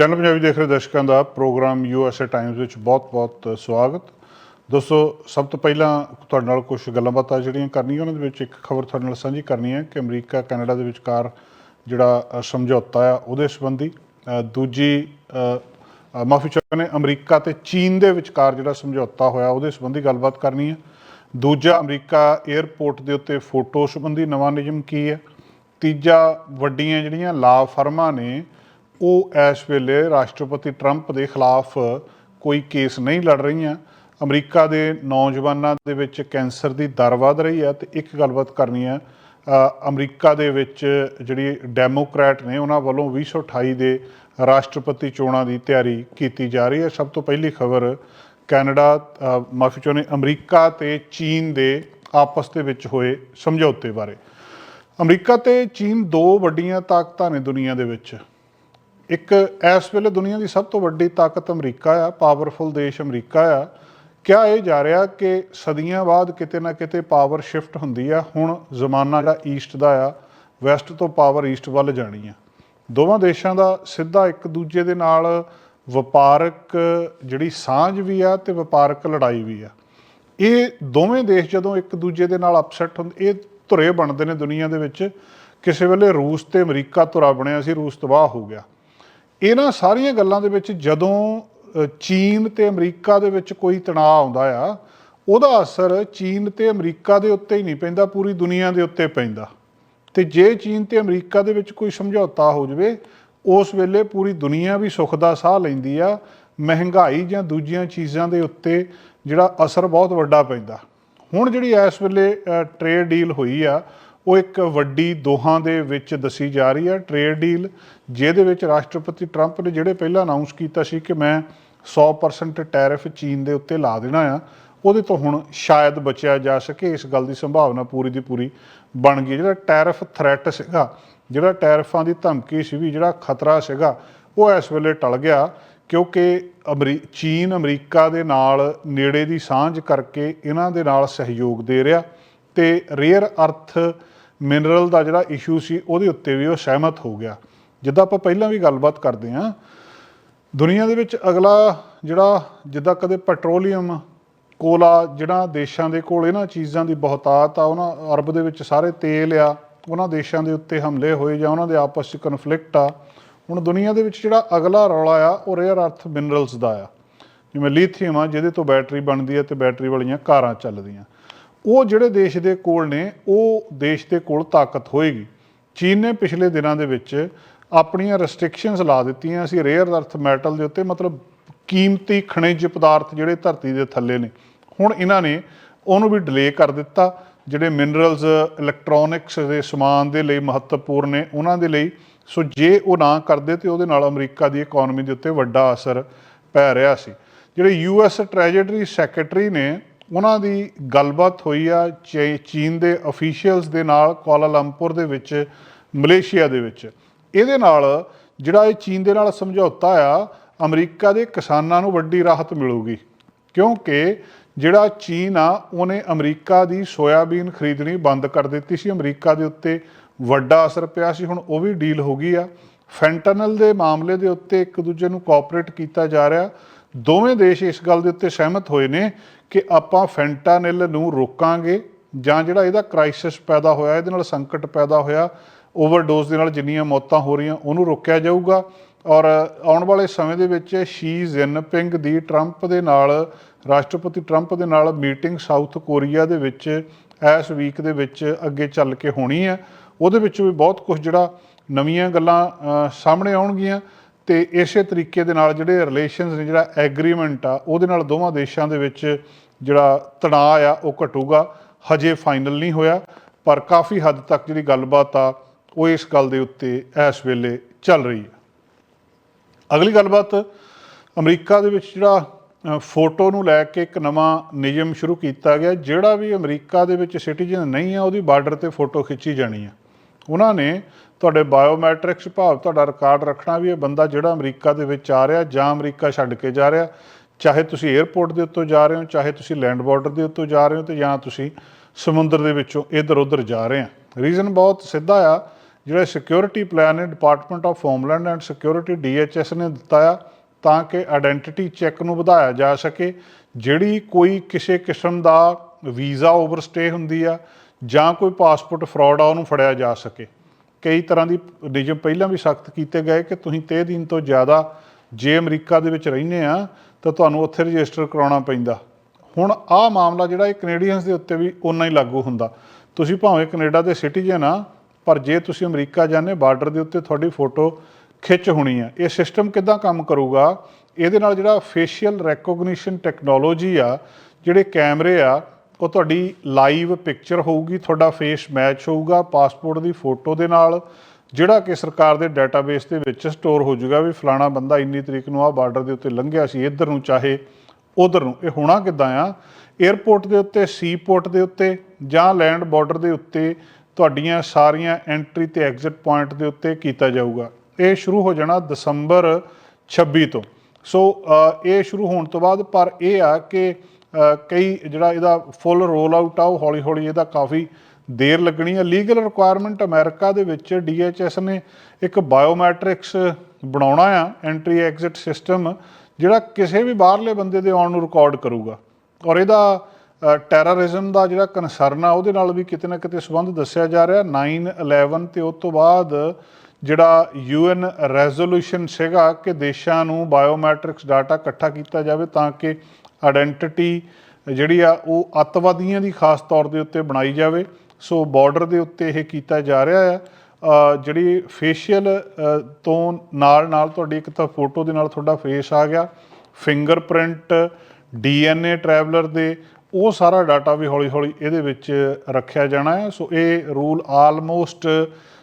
Channel Punjabi ਦੇਖ ਰਹੇ ਦਰਸ਼ਕਾਂ ਦਾ ਪ੍ਰੋਗਰਾਮ ਯੂਐਸਏ ਟਾਈਮਜ਼ ਵਿੱਚ ਬਹੁਤ-ਬਹੁਤ ਸਵਾਗਤ। ਦੋਸਤੋ, ਸਭ ਤੋਂ ਪਹਿਲਾਂ ਤੁਹਾਡੇ ਨਾਲ ਕੁਝ ਗੱਲਾਂ ਬਾਤਾਂ ਜਿਹੜੀਆਂ ਕਰਨੀਆਂ, ਉਹਨਾਂ ਦੇ ਵਿੱਚ ਇੱਕ ਖਬਰ ਤੁਹਾਡੇ ਨਾਲ ਸਾਂਝੀ ਕਰਨੀ ਹੈ ਕਿ ਅਮਰੀਕਾ, ਕੈਨੇਡਾ ਦੇ ਵਿਚਕਾਰ ਜਿਹੜਾ ਸਮਝੌਤਾ ਆ, ਉਹਦੇ ਸੰਬੰਧੀ ਦੂਜੀ ਮਾਫੀ ਚਾਹੁੰਦੇ ਅਮਰੀਕਾ ਤੇ ਚੀਨ ਦੇ ਵਿਚਕਾਰ ਜਿਹੜਾ ਸਮਝੌਤਾ ਹੋਇਆ, ਉਹਦੇ ਸੰਬੰਧੀ ਗੱਲਬਾਤ ਕਰਨੀ ਹੈ। ਦੂਜਾ, ਅਮਰੀਕਾ 에ਅਰਪੋਰਟ ਦੇ ਉੱਤੇ ਫੋਟੋ ਸੰਬੰਧੀ ਨਵਾਂ ਨਿਯਮ ਕੀ ਹੈ? ਤੀਜਾ, ਵੱਡੀਆਂ ਜਿਹੜੀਆਂ ਲਾ ਫਰਮਾਂ ਨੇ ਉਹ ਇਸ ਵੇਲੇ ਰਾਸ਼ਟਰਪਤੀ ਟਰੰਪ ਦੇ ਖਿਲਾਫ ਕੋਈ ਕੇਸ ਨਹੀਂ ਲੜ ਰਹੀਆਂ। ਅਮਰੀਕਾ ਦੇ ਨੌਜਵਾਨਾਂ ਦੇ ਵਿੱਚ ਕੈਂਸਰ ਦੀ ਦਰ ਵਧ ਰਹੀ ਹੈ ਤੇ ਇੱਕ ਗੱਲਬਾਤ ਕਰਨੀ ਹੈ ਅਮਰੀਕਾ ਦੇ ਵਿੱਚ ਜਿਹੜੀ ਡੈਮੋਕ੍ਰੈਟ ਨੇ ਉਹਨਾਂ ਵੱਲੋਂ 2028 ਦੇ ਰਾਸ਼ਟਰਪਤੀ ਚੋਣਾਂ ਦੀ ਤਿਆਰੀ ਕੀਤੀ ਜਾ ਰਹੀ ਹੈ। ਸਭ ਤੋਂ ਪਹਿਲੀ ਖਬਰ, ਕੈਨੇਡਾ ਮਾਫੀ ਚਾਹੁੰਦੇ, ਅਮਰੀਕਾ ਤੇ ਚੀਨ ਦੇ ਆਪਸ ਦੇ ਵਿੱਚ ਹੋਏ ਸਮਝੌਤੇ ਬਾਰੇ। ਅਮਰੀਕਾ ਤੇ ਚੀਨ ਦੋ ਵੱਡੀਆਂ ਤਾਕਤਾਂ ਨੇ ਦੁਨੀਆ ਦੇ ਵਿੱਚ। ਇੱਕ ਇਸ ਵੇਲੇ ਦੁਨੀਆ ਦੀ ਸਭ ਤੋਂ ਵੱਡੀ ਤਾਕਤ ਅਮਰੀਕਾ ਆ ਪਾਵਰਫੁਲ ਦੇਸ਼ ਅਮਰੀਕਾ ਆ। ਕਿਹਾ ਇਹ ਜਾ ਰਿਹਾ ਕਿ ਸਦੀਆਂ ਬਾਅਦ ਕਿਤੇ ਨਾ ਕਿਤੇ ਪਾਵਰ ਸ਼ਿਫਟ ਹੁੰਦੀ ਆ। ਹੁਣ ਜ਼ਮਾਨਾ ਜਿਹੜਾ ਈਸਟ ਦਾ ਆ ਵੈਸਟ ਤੋਂ ਪਾਵਰ ਈਸਟ ਵੱਲ ਜਾਣੀ ਆ। ਦੋਵਾਂ ਦੇਸ਼ਾਂ ਦਾ ਸਿੱਧਾ ਇੱਕ ਦੂਜੇ ਦੇ ਨਾਲ ਵਪਾਰਕ ਜਿਹੜੀ ਸਾਂਝ ਵੀ ਆ ਤੇ ਵਪਾਰਕ ਲੜਾਈ ਵੀ ਆ। ਇਹ ਦੋਵੇਂ ਦੇਸ਼ ਜਦੋਂ ਇੱਕ ਦੂਜੇ ਦੇ ਨਾਲ ਅਪਸੈਟ ਹੁੰਦੇ, ਇਹ ਧੁਰੇ ਬਣਦੇ ਨੇ ਦੁਨੀਆ ਦੇ ਵਿੱਚ। ਕਿਸੇ ਵੇਲੇ ਰੂਸ ਤੇ ਅਮਰੀਕਾ ਧੁਰਾ ਬਣਿਆ ਸੀ, ਰੂਸ ਤਬਾਹ ਹੋ ਗਿਆ। ਇਹਨਾਂ ਸਾਰੀਆਂ ਗੱਲਾਂ ਦੇ ਵਿੱਚ ਜਦੋਂ ਚੀਨ ਤੇ ਅਮਰੀਕਾ ਦੇ ਵਿੱਚ ਕੋਈ ਤਣਾਅ ਆਉਂਦਾ ਆ, ਉਹਦਾ ਅਸਰ ਚੀਨ ਤੇ ਅਮਰੀਕਾ ਦੇ ਉੱਤੇ ਹੀ ਨਹੀਂ ਪੈਂਦਾ, ਪੂਰੀ ਦੁਨੀਆ ਦੇ ਉੱਤੇ ਪੈਂਦਾ। ਤੇ ਜੇ ਚੀਨ ਤੇ ਅਮਰੀਕਾ ਦੇ ਵਿੱਚ ਕੋਈ ਸਮਝੌਤਾ ਹੋ ਜਾਵੇ, ਉਸ ਵੇਲੇ ਪੂਰੀ ਦੁਨੀਆ ਵੀ ਸੁੱਖ ਦਾ ਸਾਹ ਲੈਂਦੀ ਆ, ਮਹਿੰਗਾਈ ਜਾਂ ਦੂਜੀਆਂ ਚੀਜ਼ਾਂ ਦੇ ਉੱਤੇ ਜਿਹੜਾ ਅਸਰ ਬਹੁਤ ਵੱਡਾ ਪੈਂਦਾ। ਹੁਣ ਜਿਹੜੀ ਇਸ ਵੇਲੇ ਟ੍ਰੇਡ ਡੀਲ ਹੋਈ ਆ ਉਹ ਇੱਕ ਵੱਡੀ ਦੋਹਾਂ ਦੇ ਵਿੱਚ ਦੱਸੀ ਜਾ ਰਹੀ ਹੈ ਟ੍ਰੇਡ ਡੀਲ ਜਿਹਦੇ ਵਿੱਚ ਰਾਸ਼ਟਰਪਤੀ ਟਰੰਪ ਨੇ ਜਿਹੜੇ ਪਹਿਲਾਂ ਅਨਾਉਂਸ ਕੀਤਾ ਸੀ ਕਿ ਮੈਂ 100% ਟੈਰਿਫ ਚੀਨ ਦੇ ਉੱਤੇ ਲਾ ਦੇਣਾ ਆ, ਉਹਦੇ ਤੋਂ ਹੁਣ ਸ਼ਾਇਦ ਬਚਿਆ ਜਾ ਸਕੇ, ਇਸ ਗੱਲ ਦੀ ਸੰਭਾਵਨਾ ਪੂਰੀ ਦੀ ਪੂਰੀ ਬਣ ਗਈ ਜਿਹੜਾ ਟੈਰਿਫ ਥ੍ਰੈਟ ਸੀਗਾ, ਜਿਹੜਾ ਟੈਰਿਫਾਂ ਦੀ ਧਮਕੀ ਸੀ ਵੀ ਜਿਹੜਾ ਖਤਰਾ ਸੀਗਾ, ਉਹ ਇਸ ਵੇਲੇ ਟਲ ਗਿਆ, ਕਿਉਂਕਿ ਅਮਰੀ, ਚੀਨ ਅਮਰੀਕਾ ਦੇ ਨਾਲ ਨੇੜੇ ਦੀ ਸਾਂਝ ਕਰਕੇ ਇਹਨਾਂ ਦੇ ਨਾਲ ਸਹਿਯੋਗ ਦੇ ਰਿਹਾ ਤੇ ਰੇਅਰ ਅਰਥ ਮਿਨਰਲ ਦਾ ਜਿਹੜਾ ਇਸ਼ੂ ਸੀ ਉਹਦੇ ਉੱਤੇ ਵੀ ਉਹ ਸਹਿਮਤ ਹੋ ਗਿਆ। ਜਿੱਦਾਂ ਆਪਾਂ ਪਹਿਲਾਂ ਵੀ ਗੱਲਬਾਤ ਕਰਦੇ ਹਾਂ, ਦੁਨੀਆ ਦੇ ਵਿੱਚ ਅਗਲਾ ਜਿਹੜਾ ਜਿੱਦਾਂ ਕਦੇ ਪੈਟਰੋਲੀਅਮ, ਕੋਲਾ ਜਿਹੜਾ ਦੇਸ਼ਾਂ ਦੇ ਕੋਲ ਇਹਨਾਂ ਚੀਜ਼ਾਂ ਦੀ ਬਹੁਤਾਤ ਆ, ਉਹਨਾਂ ਅਰਬ ਦੇ ਵਿੱਚ ਸਾਰੇ ਤੇਲ ਆ, ਉਹਨਾਂ ਦੇਸ਼ਾਂ ਦੇ ਉੱਤੇ ਹਮਲੇ ਹੋਏ ਜਾਂ ਉਹਨਾਂ ਦੇ ਆਪਸ ਵਿੱਚ ਕਨਫਲਿਕਟ ਆ, ਹੁਣ ਦੁਨੀਆ ਦੇ ਵਿੱਚ ਜਿਹੜਾ ਅਗਲਾ ਰੌਲਾ ਆ, ਉਹ ਰੇਅਰ ਅਰਥ ਮਿਨਰਲਸ ਦਾ ਆ। ਜਿਵੇਂ ਲੀਥੀਅਮ ਆ, ਜਿਹਦੇ ਤੋਂ ਬੈਟਰੀ ਬਣਦੀ ਹੈ ਤੇ ਬੈਟਰੀ ਵਾਲੀਆਂ ਕਾਰਾਂ ਚੱਲਦੀਆਂ। ਉਹ ਜਿਹੜੇ ਦੇਸ਼ ਦੇ ਕੋਲ ਨੇ, ਉਹ ਦੇਸ਼ ਦੇ ਕੋਲ ਤਾਕਤ ਹੋਏਗੀ। ਚੀਨ ਨੇ ਪਿਛਲੇ ਦਿਨਾਂ ਦੇ ਵਿੱਚ ਆਪਣੀਆਂ ਰੈਸਟ੍ਰਿਕਸ਼ਨਸ ਲਾ ਦਿੱਤੀਆਂ ਸੀ ਰੇਅਰ ਅਰਥ ਮੈਟਲ ਦੇ ਉੱਤੇ, ਮਤਲਬ ਕੀਮਤੀ ਖਣਿਜ ਪਦਾਰਥ ਜਿਹੜੇ ਧਰਤੀ ਦੇ ਥੱਲੇ ਨੇ। ਹੁਣ ਇਹਨਾਂ ਨੇ ਉਹਨੂੰ ਵੀ ਡਿਲੇ ਕਰ ਦਿੱਤਾ, ਜਿਹੜੇ ਮਿਨਰਲਸ ਇਲੈਕਟ੍ਰੋਨਿਕਸ ਦੇ ਸਮਾਨ ਦੇ ਲਈ ਮਹੱਤਵਪੂਰਨ ਨੇ, ਉਹਨਾਂ ਦੇ ਲਈ। ਸੋ ਜੇ ਉਹ ਨਾ ਕਰਦੇ ਤੇ ਉਹਦੇ ਨਾਲ ਅਮਰੀਕਾ ਦੀ ਇਕਨੋਮੀ ਦੇ ਉੱਤੇ ਵੱਡਾ ਅਸਰ ਪੈ ਰਿਹਾ ਸੀ। ਜਿਹੜੇ ਯੂਐਸ ਟ੍ਰੈਜਰੀ ਸੈਕਟਰੀ ਨੇ ਉਹਨਾਂ ਦੀ ਗੱਲਬਾਤ ਹੋਈ ਆ ਚੀ- ਚੀਨ ਦੇ ਅਫੀਸ਼ੀਅਲਸ ਦੇ ਨਾਲ ਕੁਆਲਾਲੰਪੁਰ ਦੇ ਵਿੱਚ, ਮਲੇਸ਼ੀਆ ਦੇ ਵਿੱਚ। ਇਹਦੇ ਨਾਲ ਜਿਹੜਾ ਇਹ ਚੀਨ ਦੇ ਨਾਲ ਸਮਝੌਤਾ ਆ, ਅਮਰੀਕਾ ਦੇ ਕਿਸਾਨਾਂ ਨੂੰ ਵੱਡੀ ਰਾਹਤ ਮਿਲੂਗੀ। ਕਿਉਂਕਿ ਜਿਹੜਾ ਚੀਨ ਆ, ਉਹਨੇ ਅਮਰੀਕਾ ਦੀ ਸੋਇਆਬੀਨ ਖਰੀਦਣੀ ਬੰਦ ਕਰ ਦਿੱਤੀ ਸੀ। ਅਮਰੀਕਾ ਦੇ ਉੱਤੇ ਵੱਡਾ ਅਸਰ ਪਿਆ ਸੀ। ਹੁਣ ਉਹ ਵੀ ਡੀਲ ਹੋ ਗਈ ਆ। ਫੈਂਟਨਲ ਦੇ ਮਾਮਲੇ ਦੇ ਉੱਤੇ ਇੱਕ ਦੂਜੇ ਨੂੰ ਕੋਆਪਰੇਟ ਕੀਤਾ ਜਾ ਰਿਹਾ। ਦੋਵੇਂ ਦੇਸ਼ ਇਸ ਗੱਲ ਦੇ ਉੱਤੇ ਸਹਿਮਤ ਹੋਏ ਨੇ ਕਿ ਆਪਾਂ ਫੈਂਟਾਨਿਲ ਨੂੰ ਰੋਕਾਂਗੇ ਜਾਂ ਜਿਹੜਾ ਇਹਦਾ ਕ੍ਰਾਈਸਿਸ ਪੈਦਾ ਹੋਇਆ, ਇਹਦੇ ਨਾਲ ਸੰਕਟ ਪੈਦਾ ਹੋਇਆ, ਓਵਰਡੋਜ਼ ਦੇ ਨਾਲ ਜਿੰਨੀਆਂ ਮੌਤਾਂ ਹੋ ਰਹੀਆਂ, ਉਹਨੂੰ ਰੋਕਿਆ ਜਾਊਗਾ। ਔਰ ਆਉਣ ਵਾਲੇ ਸਮੇਂ ਦੇ ਵਿੱਚ ਸ਼ੀ ਜਿਨਪਿੰਗ ਦੀ ਟਰੰਪ ਦੇ ਨਾਲ, ਰਾਸ਼ਟਰਪਤੀ ਟਰੰਪ ਦੇ ਨਾਲ ਮੀਟਿੰਗ ਸਾਊਥ ਕੋਰੀਆ ਦੇ ਵਿੱਚ, ਇਸ ਵੀਕ ਦੇ ਵਿੱਚ ਅੱਗੇ ਚੱਲ ਕੇ ਹੋਣੀ ਹੈ। ਉਹਦੇ ਵਿੱਚ ਵੀ ਬਹੁਤ ਕੁਝ ਜਿਹੜਾ ਨਵੀਆਂ ਗੱਲਾਂ ਸਾਹਮਣੇ ਆਉਣਗੀਆਂ। ਤੇ ਇਸੇ ਤਰੀਕੇ ਦੇ ਨਾਲ ਜਿਹੜੇ ਰਿਲੇਸ਼ਨਸ ਨੇ, ਜਿਹੜਾ ਐਗਰੀਮੈਂਟ ਆ, ਉਹਦੇ ਨਾਲ ਦੋਵਾਂ ਦੇਸ਼ਾਂ ਦੇ ਵਿੱਚ ਜਿਹੜਾ ਤਣਾਅ ਆ, ਉਹ ਘਟੂਗਾ। ਹਜੇ ਫਾਈਨਲ ਨਹੀਂ ਹੋਇਆ, ਪਰ ਕਾਫੀ ਹੱਦ ਤੱਕ ਜਿਹੜੀ ਗੱਲਬਾਤ ਆ, ਉਹ ਇਸ ਗੱਲ ਦੇ ਉੱਤੇ ਇਸ ਵੇਲੇ ਚੱਲ ਰਹੀ ਹੈ। ਅਗਲੀ ਗੱਲਬਾਤ, ਅਮਰੀਕਾ ਦੇ ਵਿੱਚ ਜਿਹੜਾ ਫੋਟੋ ਨੂੰ ਲੈ ਕੇ ਇੱਕ ਨਵਾਂ ਨਿਯਮ ਸ਼ੁਰੂ ਕੀਤਾ ਗਿਆ, ਜਿਹੜਾ ਵੀ ਅਮਰੀਕਾ ਦੇ ਵਿੱਚ ਸਿਟੀਜ਼ਨ ਨਹੀਂ ਆ, ਉਹਦੀ ਬਾਰਡਰ ਤੇ ਫੋਟੋ ਖਿੱਚੀ ਜਾਣੀ ਆ। ਉਹਨਾਂ ਨੇ ਤੁਹਾਡੇ ਬਾਇਓਮੈਟ੍ਰਿਕਸ ਭਾਵ ਤੁਹਾਡਾ ਰਿਕਾਰਡ ਰੱਖਣਾ ਵੀ ਇਹ ਬੰਦਾ ਜਿਹੜਾ ਅਮਰੀਕਾ ਦੇ ਵਿੱਚ ਆ ਰਿਹਾ ਜਾਂ ਅਮਰੀਕਾ ਛੱਡ ਕੇ ਜਾ ਰਿਹਾ, ਚਾਹੇ ਤੁਸੀਂ 에ਅਰਪੋਰਟ ਦੇ ਉੱਤੋਂ ਜਾ ਰਹੇ ਹੋ, ਚਾਹੇ ਤੁਸੀਂ ਲੈਂਡ ਬਾਰਡਰ ਦੇ ਉੱਤੋਂ ਜਾ ਰਹੇ ਹੋ ਤੇ ਜਾਂ ਤੁਸੀਂ ਸਮੁੰਦਰ ਦੇ ਵਿੱਚੋਂ ਇੱਧਰ ਉੱਧਰ ਜਾ ਰਹੇ ਆ ਰੀਜ਼ਨ ਬਹੁਤ ਸਿੱਧਾ ਆ, ਜਿਹੜਾ ਸਿਕਿਉਰਿਟੀ ਪਲਾਨ ਹੈ department of homeland and security DHS ਨੇ ਦਿੱਤਾ ਆ, ਤਾਂ ਕਿ ਆਇਡੈਂਟੀਟੀ ਚੈੱਕ ਨੂੰ ਵਧਾਇਆ ਜਾ ਸਕੇ। ਜਿਹੜੀ ਕੋਈ ਕਿਸੇ ਕਿਸਮ ਦਾ ਵੀਜ਼ਾ ਓਵਰਸਟੇ ਹੁੰਦੀ ਆ ਜਾਂ ਕੋਈ ਪਾਸਪੋਰਟ ਫਰਾਡ ਆ, ਉਹਨੂੰ ਫੜਿਆ ਜਾ ਸਕੇ। ਕਈ ਤਰ੍ਹਾਂ ਦੀ ਨਿਯਮ ਪਹਿਲਾਂ ਵੀ ਸਖਤ ਕੀਤੇ ਗਏ ਕਿ ਤੁਸੀਂ 30 ਦਿਨ ਤੋਂ ਜ਼ਿਆਦਾ ਜੇ ਅਮਰੀਕਾ ਦੇ ਵਿੱਚ ਰਹਿੰਦੇ ਆ, ਤਾਂ ਤੁਹਾਨੂੰ ਉੱਥੇ ਰਜਿਸਟਰ ਕਰਾਉਣਾ ਪੈਂਦਾ। ਹੁਣ ਆਹ ਮਾਮਲਾ ਜਿਹੜਾ ਇਹ ਕੈਨੇਡੀਅਨਸ ਦੇ ਉੱਤੇ ਵੀ ਓਨਾ ਹੀ ਲਾਗੂ ਹੁੰਦਾ। ਤੁਸੀਂ ਭਾਵੇਂ ਕੈਨੇਡਾ ਦੇ ਸਿਟੀਜ਼ਨ ਆ, ਪਰ ਜੇ ਤੁਸੀਂ ਅਮਰੀਕਾ ਜਾਂਦੇ, ਬਾਰਡਰ ਦੇ ਉੱਤੇ ਤੁਹਾਡੀ ਫੋਟੋ ਖਿੱਚ ਹੋਣੀ ਆ। ਇਹ ਸਿਸਟਮ ਕਿੱਦਾਂ ਕੰਮ ਕਰੂਗਾ? ਇਹਦੇ ਨਾਲ ਜਿਹੜਾ ਫੇਸ਼ੀਅਲ ਰੈਕੋਗਨੀਸ਼ਨ ਟੈਕਨੋਲੋਜੀ ਆ, ਜਿਹੜੇ ਕੈਮਰੇ ਆ ਉਹ ਤੁਹਾਡੀ ਲਾਈਵ ਪਿਕਚਰ ਹੋਊਗੀ, ਤੁਹਾਡਾ ਫੇਸ ਮੈਚ ਹੋਊਗਾ ਪਾਸਪੋਰਟ ਦੀ ਫੋਟੋ ਦੇ ਨਾਲ, ਜਿਹੜਾ ਕਿ ਸਰਕਾਰ ਦੇ ਡਾਟਾਬੇਸ ਦੇ ਵਿੱਚ ਸਟੋਰ ਹੋ ਜਾਊਗਾ ਵੀ ਫਲਾਣਾ ਬੰਦਾ ਇੰਨੀ ਤਰੀਕ ਨੂੰ ਆ ਬਾਰਡਰ ਦੇ ਉੱਤੇ ਲੰਘਿਆ ਸੀ, ਇੱਧਰ ਨੂੰ ਚਾਹੇ ਉਧਰ ਨੂੰ, ਇਹ ਹੋਣਾ ਕਿੱਦਾਂ ਆ? 에ਅਰਪੋਰਟ ਦੇ ਉੱਤੇ ਸੀ ਪੋਰਟ ਦੇ ਉੱਤੇ ਜਾਂ ਲੈਂਡ ਬਾਰਡਰ ਦੇ ਉੱਤੇ ਤੁਹਾਡੀਆਂ ਸਾਰੀਆਂ ਐਂਟਰੀ ਤੇ ਐਗਜ਼ਿਟ ਪੁਆਇੰਟ ਦੇ ਉੱਤੇ ਕੀਤਾ ਜਾਊਗਾ। ਇਹ ਸ਼ੁਰੂ ਹੋ ਜਾਣਾ ਦਸੰਬਰ 26 ਤੋਂ। ਸੋ ਇਹ ਸ਼ੁਰੂ ਹੋਣ ਤੋਂ ਬਾਅਦ ਪਰ ਇਹ ਆ ਕਿ ਕਈ ਜਿਹੜਾ ਇਹਦਾ ਫੁੱਲ ਰੋਲ ਆਊਟ ਆ, ਉਹ ਹੌਲੀ ਹੌਲੀ ਇਹਦਾ ਕਾਫੀ ਦੇਰ ਲੱਗਣੀ ਹੈ ਲੀਗਲ ਰਿਕੁਆਇਰਮੈਂਟ ਅਮਰੀਕਾ ਦੇ ਵਿੱਚ ਡੀਐਚਐਸ ਨੇ ਇੱਕ ਬਾਇਓਮੈਟ੍ਰਿਕਸ ਬਣਾਉਣਾ ਆ ਐਂਟਰੀ ਐਗਜ਼ਿਟ ਸਿਸਟਮ ਜਿਹੜਾ ਕਿਸੇ ਵੀ ਬਾਹਰਲੇ ਬੰਦੇ ਦੇ ਆਉਣ ਨੂੰ ਰਿਕਾਰਡ ਕਰੂਗਾ। ਔਰ ਇਹਦਾ ਟੈਰਰਿਜ਼ਮ ਦਾ ਜਿਹੜਾ ਕਨਸਰਨ ਆ, ਉਹਦੇ ਨਾਲ ਵੀ ਕਿਤੇ ਨਾ ਕਿਤੇ ਸੰਬੰਧ ਦੱਸਿਆ ਜਾ ਰਿਹਾ। 9/11 ਤੇ ਉਸ ਤੋਂ ਬਾਅਦ ਜਿਹੜਾ ਯੂਐਨ ਰੈਜ਼ੋਲੂਸ਼ਨ ਸੀਗਾ ਕਿ ਦੇਸ਼ਾਂ ਨੂੰ ਬਾਇਓਮੈਟ੍ਰਿਕਸ ਡਾਟਾ ਇਕੱਠਾ ਕੀਤਾ ਜਾਵੇ ਤਾਂ ਕਿ ਆਇਡੈਂਟੀਟੀ ਜਿਹੜੀ ਆ ਉਹ ਅੱਤਵਾਦੀਆਂ ਦੀ ਖਾਸ ਤੌਰ ਦੇ ਉੱਤੇ ਬਣਾਈ ਜਾਵੇ। ਸੋ ਬਾਰਡਰ ਦੇ ਉੱਤੇ ਇਹ ਕੀਤਾ ਜਾ ਰਿਹਾ ਆ। ਜਿਹੜੀ ਫੇਸ਼ੀਅਲ ਤੋਂ ਨਾਲ ਨਾਲ ਤੁਹਾਡੀ ਇੱਕ ਤਾਂ ਫੋਟੋ ਦੇ ਨਾਲ ਤੁਹਾਡਾ ਫੇਸ ਆ ਗਿਆ। ਫਿੰਗਰਪ੍ਰਿੰਟ ਡੀਐਨਏ ਟਰੈਵਲਰ ਦੇ ਉਹ ਸਾਰਾ ਡਾਟਾ ਵੀ ਹੌਲੀ ਹੌਲੀ ਇਹਦੇ ਵਿੱਚ ਰੱਖਿਆ ਜਾਣਾ ਹੈ ਸੋ ਇਹ ਰੂਲ ਆਲਮੋਸਟ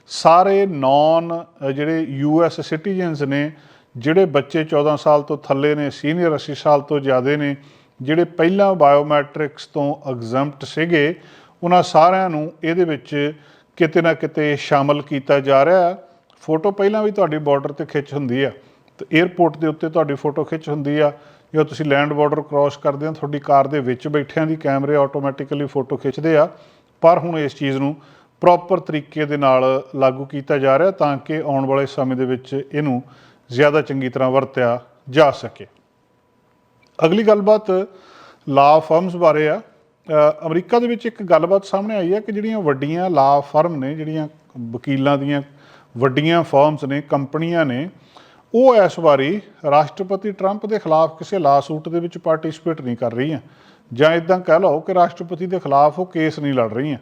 ਸਾਰੇ ਨਾਨ ਜਿਹੜੇ ਯੂਐਸ ਸਿਟੀਜ਼ਨਸ ਨੇ ਜਿਹੜੇ ਬੱਚੇ 14 ਸਾਲ ਤੋਂ ਥੱਲੇ ਨੇ, ਸੀਨੀਅਰ 80 ਸਾਲ ਤੋਂ ਜ਼ਿਆਦਾ ਨੇ, ਜਿਹੜੇ ਪਹਿਲਾਂ ਬਾਇਓਮੈਟ੍ਰਿਕਸ ਤੋਂ ਐਗਜ਼ੈਂਪਟ ਸੀਗੇ, ਉਹਨਾਂ ਸਾਰਿਆਂ ਨੂੰ ਇਹਦੇ ਵਿੱਚ ਕਿਤੇ ਨਾ ਕਿਤੇ ਸ਼ਾਮਲ ਕੀਤਾ ਜਾ ਰਿਹਾ ਹੈ। ਫੋਟੋ ਪਹਿਲਾਂ ਵੀ ਤੁਹਾਡੀ ਬਾਰਡਰ ਤੇ ਖਿੱਚ ਹੁੰਦੀ ਆ। ਤੇ 에ਅਰਪੋਰਟ ਦੇ ਉੱਤੇ ਤੁਹਾਡੀ ਫੋਟੋ ਖਿੱਚ ਹੁੰਦੀ ਆ। ਜਦੋਂ ਤੁਸੀਂ ਲੈਂਡ ਬਾਰਡਰ ਕ੍ਰਾਸ ਕਰਦੇ ਹੋ, ਤੁਹਾਡੀ ਕਾਰ ਦੇ ਵਿੱਚ ਬੈਠਿਆਂ ਦੀ ਕੈਮਰੇ ਆਟੋਮੈਟਿਕਲੀ ਫੋਟੋ ਖਿੱਚਦੇ ਆ। ਪਰ ਹੁਣ ਇਸ ਚੀਜ਼ ਨੂੰ ਪ੍ਰੋਪਰ ਤਰੀਕੇ ਦੇ ਨਾਲ ਲਾਗੂ ਕੀਤਾ ਜਾ ਰਿਹਾ ਤਾਂ ਕਿ ਆਉਣ ਵਾਲੇ ਸਮੇਂ ਦੇ ਵਿੱਚ ਇਹਨੂੰ ਜ਼ਿਆਦਾ ਚੰਗੀ ਤਰ੍ਹਾਂ ਵਰਤਿਆ ਜਾ ਸਕੇ। ਅਗਲੀ ਗੱਲਬਾਤ ਲਾ ਫਰਮਸ ਬਾਰੇ ਆ। ਅਮਰੀਕਾ ਦੇ ਵਿੱਚ ਇੱਕ ਗੱਲਬਾਤ ਸਾਹਮਣੇ ਆਈ ਹੈ ਕਿ ਜਿਹੜੀਆਂ ਵੱਡੀਆਂ ਲਾ ਫਰਮ ਨੇ, ਜਿਹੜੀਆਂ ਵਕੀਲਾਂ ਦੀਆਂ ਵੱਡੀਆਂ ਫਰਮਸ ਨੇ, ਕੰਪਨੀਆਂ ਨੇ, ਉਹ ਇਸ ਵਾਰੀ ਰਾਸ਼ਟਰਪਤੀ ਟਰੰਪ ਦੇ ਖਿਲਾਫ ਕਿਸੇ ਲਾ ਸੂਟ ਦੇ ਵਿੱਚ ਪਾਰਟਿਸਿਪੇਟ ਨਹੀਂ ਕਰ ਰਹੀਆਂ। ਜਾਂ ਇਦਾਂ ਕਹਿ ਲਓ ਕਿ ਰਾਸ਼ਟਰਪਤੀ ਦੇ ਖਿਲਾਫ ਉਹ ਕੇਸ ਨਹੀਂ ਲੜ ਰਹੀਆਂ।